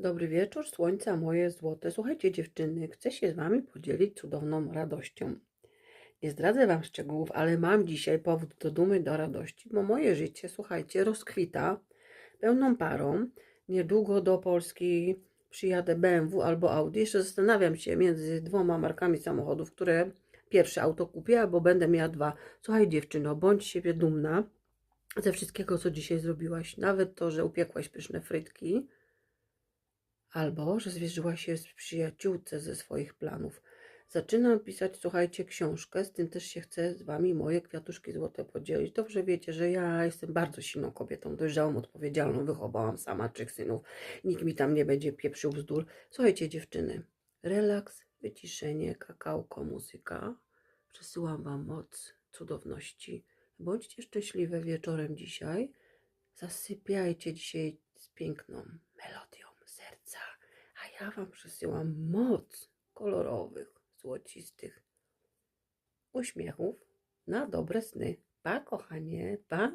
Dobry wieczór, słońca moje złote. Słuchajcie, dziewczyny, chcę się z wami podzielić cudowną radością. Nie zdradzę wam szczegółów, ale mam dzisiaj powód do dumy, do radości, bo moje życie, słuchajcie, rozkwita pełną parą. Niedługo do Polski przyjadę BMW albo Audi. Jeszcze zastanawiam się między dwoma markami samochodów, które pierwsze auto kupię, albo będę miała dwa. Słuchaj, dziewczyno, bądź siebie dumna ze wszystkiego, co dzisiaj zrobiłaś. Nawet to, że upiekłaś pyszne frytki albo że zwierzyła się z przyjaciółce ze swoich planów. Zaczynam pisać, słuchajcie, książkę, z tym też się chcę z Wami moje kwiatuszki złote podzielić. Dobrze wiecie, że ja jestem bardzo silną kobietą, dojrzałą, odpowiedzialną, wychowałam sama trzech synów. Nikt mi tam nie będzie pieprzył bzdur. Słuchajcie, dziewczyny, relaks, wyciszenie, kakałko, muzyka. Przesyłam Wam moc cudowności. Bądźcie szczęśliwe wieczorem dzisiaj. Zasypiajcie dzisiaj z piękną ja Wam przesyłam moc kolorowych, złocistych uśmiechów na dobre sny. Pa, kochanie, pa.